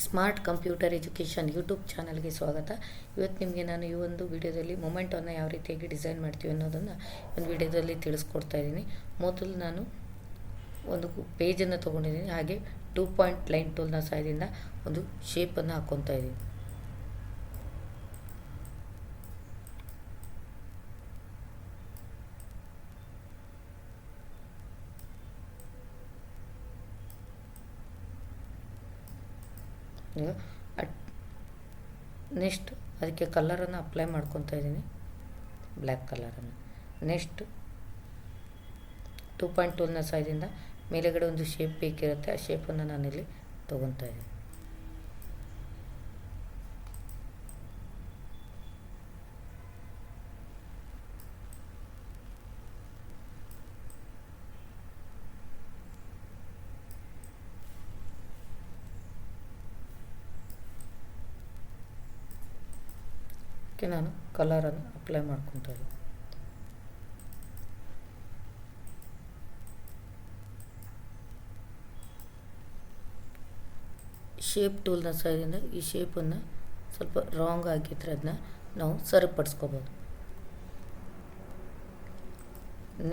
Smart computer education YouTube ಚಾನಲ್ಗೆ ಸ್ವಾಗತ. ಇವತ್ತು ನಿಮಗೆ ನಾನು ಈ ಒಂದು ವಿಡಿಯೋದಲ್ಲಿ ಮೊಮೆಂಟನ್ನು ಯಾವ ರೀತಿಯಾಗಿ ಡಿಸೈನ್ ಮಾಡ್ತೀವಿ ಅನ್ನೋದನ್ನು ಒಂದು ವಿಡಿಯೋದಲ್ಲಿ ತಿಳಿಸ್ಕೊಡ್ತಾ ಇದ್ದೀನಿ. ಮೊದಲು ನಾನು ಒಂದು ಪೇಜನ್ನು ತೊಗೊಂಡಿದ್ದೀನಿ. ಹಾಗೆ ಟೂ ಪಾಯಿಂಟ್ ಲೈನ್ ಟೂಲ್ನ ಸಹಾಯದಿಂದ ಒಂದು ಶೇಪನ್ನು ಹಾಕ್ಕೊತಾ ಇದ್ದೀನಿ. ಅಟ್ ನೆಕ್ಸ್ಟ್ ಅದಕ್ಕೆ ಕಲರನ್ನು ಅಪ್ಲೈ ಮಾಡ್ಕೊತಾ ಇದ್ದೀನಿ. ಬ್ಲ್ಯಾಕ್ ಕಲರನ್ನು. ನೆಕ್ಸ್ಟ್ ಟೂ ಪಾಯಿಂಟ್ ಟೂನ ಸೈಡಿಂದ ಮೇಲೆಗಡೆ ಒಂದು ಶೇಪ್ ಬೇಕಿರುತ್ತೆ, ಆ ಶೇಪನ್ನು ನಾನಿಲ್ಲಿ ತೊಗೊತಾ ಇದ್ದೀನಿ. ಅದಕ್ಕೆ ನಾನು ಕಲರನ್ನು ಅಪ್ಲೈ ಮಾಡ್ಕೊತಾ ಇದ್ದೀನಿ. ಶೇಪ್ ಟೂಲ್ನ ಸಹಾಯದಿಂದ ಈ ಶೇಪನ್ನು ಸ್ವಲ್ಪ ರಾಂಗ್ ಆಗಿದ್ರೆ ಅದನ್ನ ನಾವು ಸರಿಪಡಿಸ್ಕೋಬೋದು.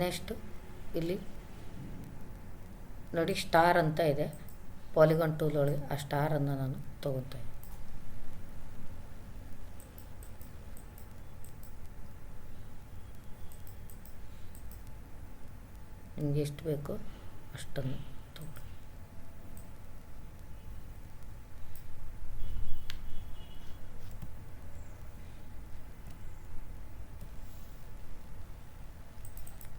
ನೆಕ್ಸ್ಟ್ ಇಲ್ಲಿ ನೋಡಿ ಸ್ಟಾರ್ ಅಂತ ಇದೆ. ಪಾಲಿಗಾನ್ ಟೂಲ್ ಒಳಗೆ ಆ ಸ್ಟಾರನ್ನು ನಾನು ತೊಗೊತಾ ನಿಮಗೆ ಎಷ್ಟು ಬೇಕೋ ಅಷ್ಟನ್ನು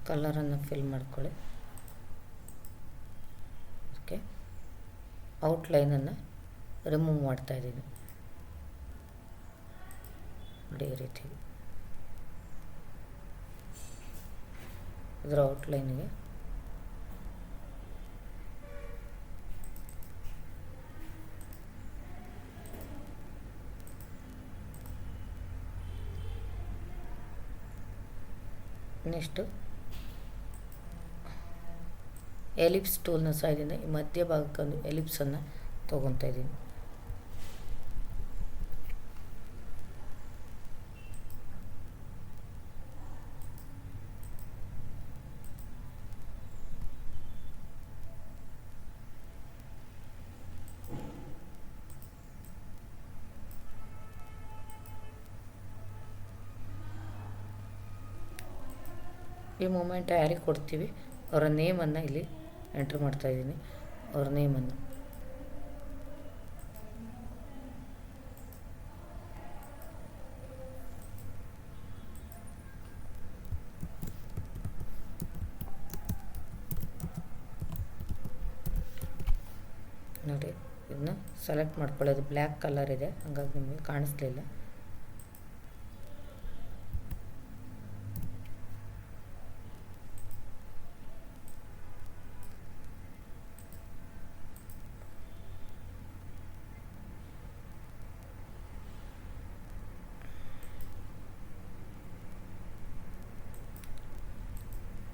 ಕಲರನ್ನು ಫಿಲ್ ಮಾಡ್ಕೊಳ್ಳಿ. ಓಕೆ. ಔಟ್ಲೈನನ್ನು ರಿಮೂವ್ ಮಾಡ್ತಾ ಇದ್ದೀನಿ. ನೋಡಿ ಈ ರೀತಿ. ಇದರ ಔಟ್ಲೈನಿಗೆ ನೆಕ್ಸ್ಟು. ಎಲಿಪ್ಸ್ ಟೂಲ್ನ ಸಹಾಯದಿಂದ ಈ ಮಧ್ಯ ಭಾಗಕ್ಕೊಂದು ಎಲಿಪ್ಸನ್ನು ತೊಗೊತಾ ಇದ್ದೀನಿ. ಈ ಮೂಮೆಂಟ್ ಯಾರಿಗೆ ಕೊಡ್ತೀವಿ? ಅವರ ನೇಮನ್ನು ಇಲ್ಲಿ ಎಂಟ್ರ್ ಮಾಡ್ತಾಯಿದ್ದೀನಿ ಅವ್ರ ನೇಮನ್ನು ನೋಡಿ, ಇದನ್ನ ಸೆಲೆಕ್ಟ್ ಮಾಡ್ಕೊಳ್ಳೋದು. ಬ್ಲ್ಯಾಕ್ ಕಲರ್ ಇದೆ. ಹಾಗಾಗಿ ನಿಮಗೆ ಕಾಣಿಸ್ಲಿಲ್ಲ.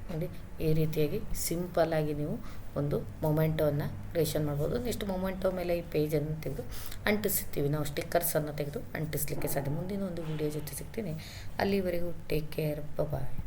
ನೋಡಿ, ಈ ರೀತಿಯಾಗಿ ಸಿಂಪಲ್ಲಾಗಿ ನೀವು ಒಂದು ಮೊಮೆಂಟೋವನ್ನು ಕ್ರಿಯೇಷನ್ ಮಾಡ್ಬೋದು. ನೆಕ್ಸ್ಟ್ ಮೊಮೆಂಟೋ ಮೇಲೆ ಈ ಪೇಜನ್ನು ತೆಗೆದು ಅಂಟಿಸ್ತೀವಿ. ನಾವು ಸ್ಟಿಕ್ಕರ್ಸನ್ನು ತೆಗೆದು ಅಂಟಿಸ್ಲಿಕ್ಕೆ ಸಾಧ್ಯ. ಮುಂದಿನ ಒಂದು ವಿಡಿಯೋ ಜೊತೆ ಸಿಗ್ತೀನಿ. ಅಲ್ಲಿವರೆಗೂ ಟೇಕ್ ಕೇರ್ ಬಾಯ್